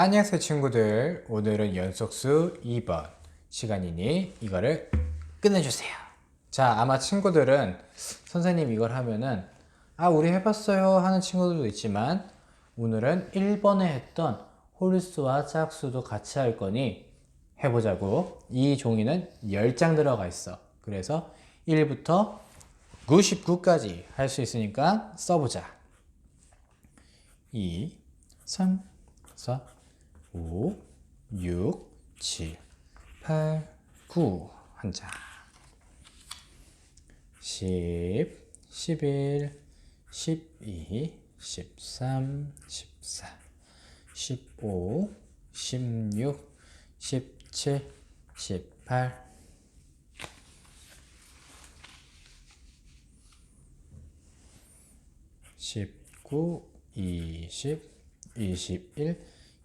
안녕하세요 친구들. 오늘은 연속수 2번 시간이니 이거를 끝내주세요. 자 아마 친구들은 선생님 이걸 하면은 아 우리 해봤어요 하는 친구들도 있지만 오늘은 1번에 했던 홀수와 짝수도 같이 할 거니 해보자고. 이 종이는 10장 들어가 있어. 그래서 1부터 99까지 할 수 있으니까 써보자. 2, 3, 4, 5, 6, 7, 8, 9. 한 장. 10, 11, 12, 13, 14, 15, 16, 17, 18, 19, 20, 21,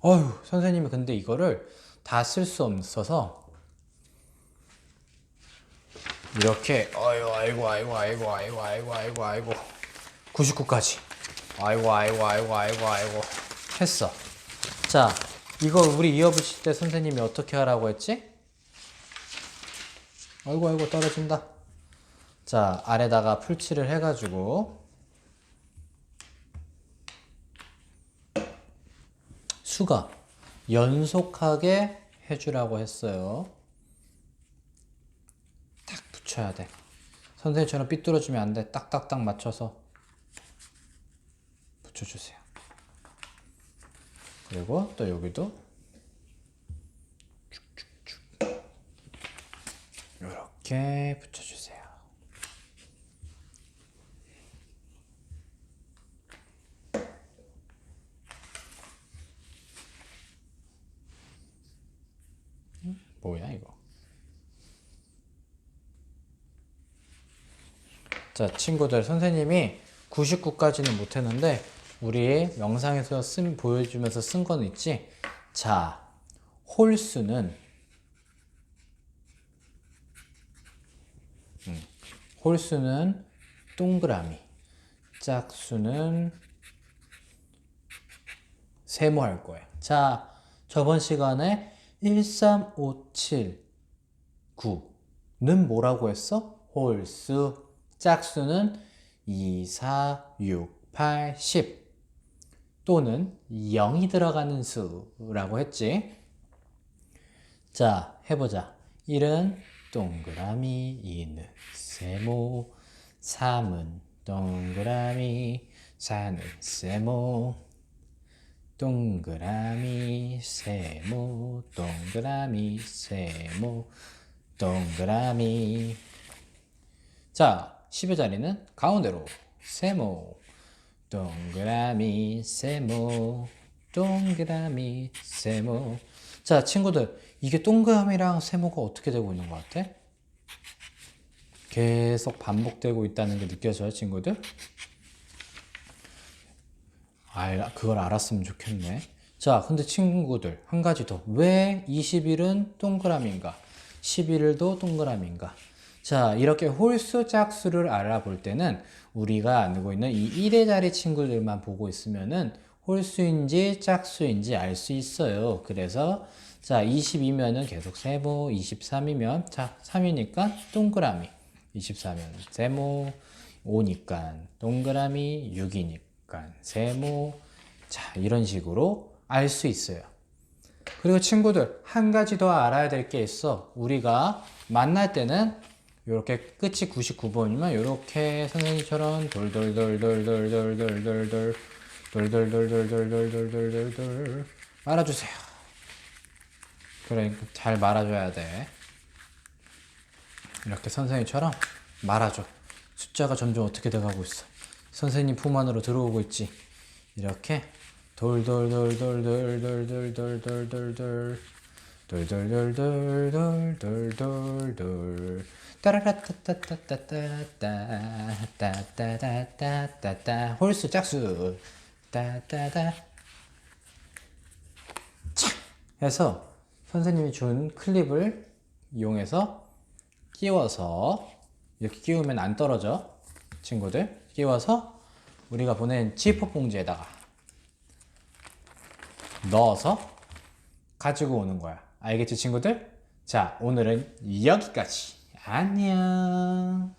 어휴, 선생님이 근데 이거를 다 쓸 수 없어서 이렇게 어휴, 아이고 아이고 아이고 아이고 아이고 아이고 아이고 99까지 아이고 아이고 아이고 아이고 아이고 했어. 자, 이거 우리 이어붙일 때 선생님이 어떻게 하라고 했지? 아이고 아이고 떨어진다. 자, 아래다가 풀칠을 해가지고 수가 연속하게 해주라고 했어요. 딱 붙여야 돼. 선생님처럼 삐뚤어지면 안 돼. 딱딱딱 맞춰서 붙여주세요. 그리고 또 여기도 쭉쭉쭉 이렇게 붙여주세요. 뭐야 이거? 자 친구들 선생님이 99까지는 못했는데 우리 영상에서 쓴 보여주면서 쓴 거는 있지? 자 홀수는 음, 홀수는 동그라미 짝수는 세모할 거예요. 자 저번 시간에 1, 3, 5, 7, 9 는 뭐라고 했어? 홀수. 짝수는 2, 4, 6, 8, 10 또는 0이 들어가는 수라고 했지. 자, 해보자. 1은 동그라미, 2는 세모, 3은 동그라미, 4는 세모, 동그라미 세모 동그라미 세모 동그라미 자 10의 자리는 가운데로 세모 동그라미 세모 동그라미 세모 자 친구들 이게 동그라미랑 세모가 어떻게 되고 있는 것 같아? 계속 반복되고 있다는 게 느껴져요 친구들? 알, 그걸 알았으면 좋겠네. 자, 근데 친구들, 한 가지 더. 왜 21은 동그라미인가? 11도 동그라미인가? 자, 이렇게 홀수 짝수를 알아볼 때는 우리가 알고 있는 이 1의 자리 친구들만 보고 있으면은 홀수인지 짝수인지 알 수 있어요. 그래서 자, 22면은 계속 세모, 23이면 자, 3이니까 동그라미, 24면 세모, 5니까 동그라미, 6이니까 세모, 자, 이런 식으로 알 수 있어요. 그리고 친구들, 한 가지 더 알아야 될 게 있어. 우리가 만날 때는 이렇게 끝이 99번이면 이렇게 선생님처럼 돌돌돌돌돌돌돌돌돌 돌돌돌돌돌돌돌돌돌 말아주세요. 그래, 잘 말아줘야 돼. 이렇게 선생님처럼 말아줘. 숫자가 점점 어떻게 돼가고 있어. 선생님 품 안으로 들어오고 있지. 이렇게 돌돌돌돌돌돌돌돌돌 돌 돌돌돌돌돌돌돌돌 따라라따따따따따따따따따따따 홀수 짝수 따따따 착 해서 선생님이 준 클립을 이용해서 끼워서 이렇게 끼우면 안 떨어져 친구들 끼워서 우리가 보낸 지퍼 봉지에다가 넣어서 가지고 오는 거야. 알겠지 친구들? 자 오늘은 여기까지. 안녕